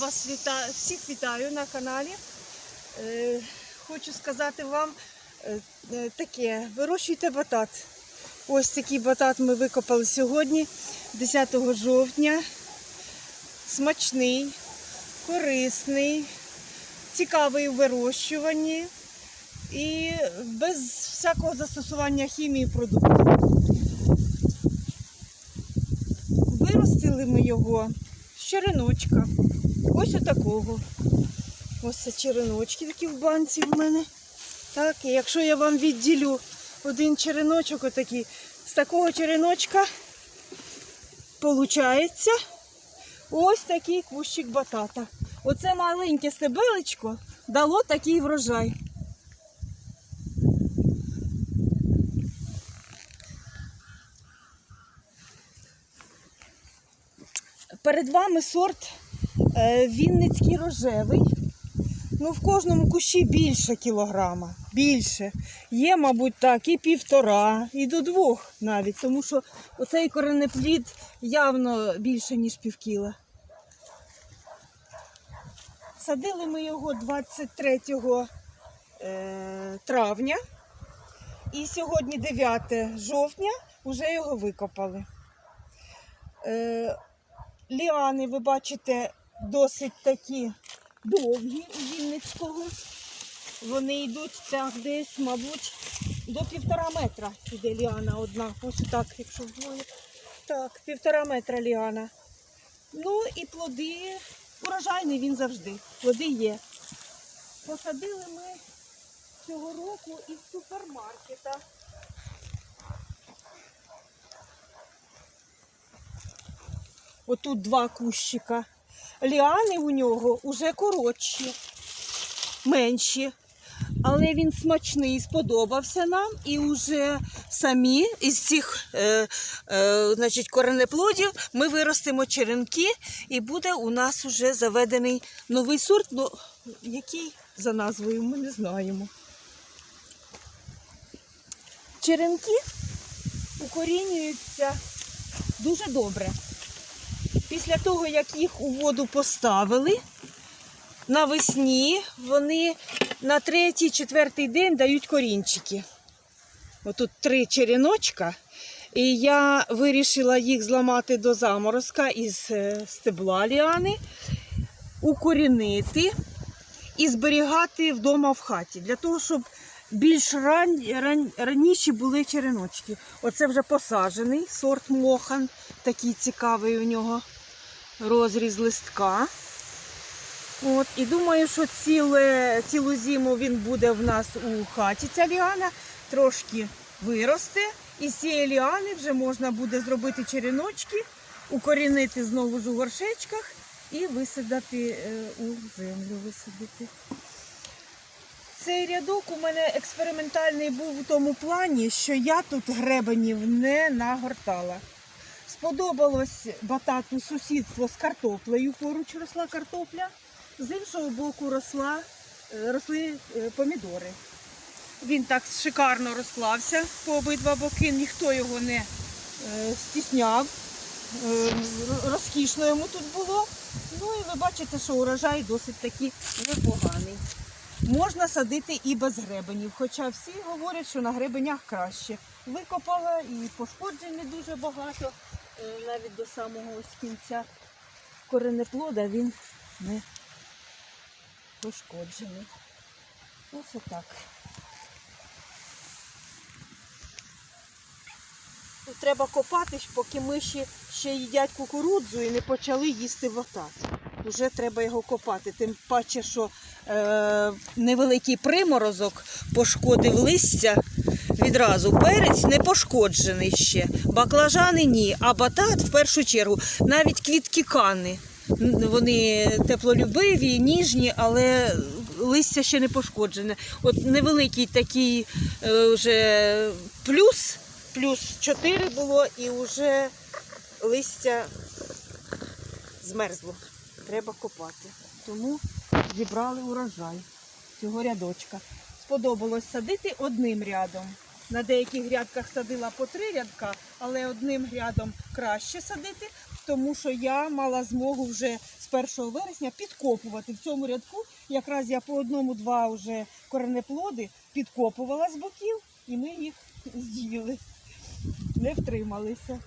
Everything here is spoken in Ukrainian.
вас вітаю, всіх вітаю на каналі. Е, хочу сказати вам е, е, таке: вирощуйте батат. Ось такий батат ми викопали сьогодні, 10 жовтня. Смачний, корисний, цікавий у вирощуванні і без всякого застосування хімії продуктів. Виростили ми його з череночка. Ось отакого. Ось це череночки такі в банці в мене. Так, і якщо я вам відділю один череночок, отакий, з такого череночка получається ось такий кущик батата. Оце маленьке стебелечко дало такий врожай. Перед вами сорт Вінницький рожевий. Ну, в кожному кущі більше кілограма. Більше. Є, мабуть, так, і півтора, і до двох навіть, тому що оцей коренеплід явно більше, ніж півкіла. Садили ми його 23 е, травня. І сьогодні 9 жовтня вже його викопали. Е, ліани, ви бачите, досить такі довгі у Вінницького. Вони йдуть так десь, мабуть, до півтора метра іде ліана одна. Ось так, якщо вдвоє. Так, півтора метра ліана. Ну і плоди, урожайний він завжди. Плоди є. Посадили ми цього року із супермаркета. Отут два кущика. Ліани у нього вже коротші, менші. Але він смачний, сподобався нам. І вже самі із цих е, е, значить, коренеплодів ми виростимо черенки, і буде у нас вже заведений новий сорт, ну, який за назвою ми не знаємо. Черенки укорінюються дуже добре. Після того, як їх у воду поставили, навесні вони на третій, четвертий день дають корінчики. Отут три череночка. І я вирішила їх зламати до заморозка із е, стебла ліани, укорінити і зберігати вдома в хаті. Для того, щоб більш ран, ран, раніше були череночки. Оце вже посаджений сорт мохан, такий цікавий у нього розріз листка. От, і думаю, що ціле, цілу зиму він буде в нас у хаті, ця ліана, трошки виросте. І з цієї ліани вже можна буде зробити череночки, укорінити знову ж у горшечках і висадити е, у землю. Висадити. Цей рядок у мене експериментальний був у тому плані, що я тут гребенів не нагортала. Сподобалось батату сусідство з картоплею. Поруч росла картопля, з іншого боку росла, е, росли е, помідори. Він так шикарно розклався по обидва боки, ніхто його не е, стісняв. Розкішно йому тут було. Ну і ви бачите, що урожай досить таки непоганий. Можна садити і без гребенів, хоча всі говорять, що на гребенях краще. Викопала і пошкоджень не дуже багато, навіть до самого ось кінця коренеплода він не пошкоджений. Ось отак. Тут треба копати, поки миші ще їдять кукурудзу і не почали їсти ватат. Уже треба його копати. Тим паче, що е, невеликий приморозок пошкодив листя відразу. Перець не пошкоджений ще. Баклажани ні. А батат в першу чергу. Навіть квітки кани. Вони теплолюбиві, ніжні, але листя ще не пошкоджене. От невеликий такий е, вже плюс, плюс 4 було і вже листя змерзло. Треба копати. Тому зібрали урожай цього рядочка. Сподобалось садити одним рядом. На деяких грядках садила по три рядка, але одним рядом краще садити, тому що я мала змогу вже з 1 вересня підкопувати. В цьому рядку якраз я по одному-два вже коренеплоди підкопувала з боків, і ми їх з'їли. Не втрималися.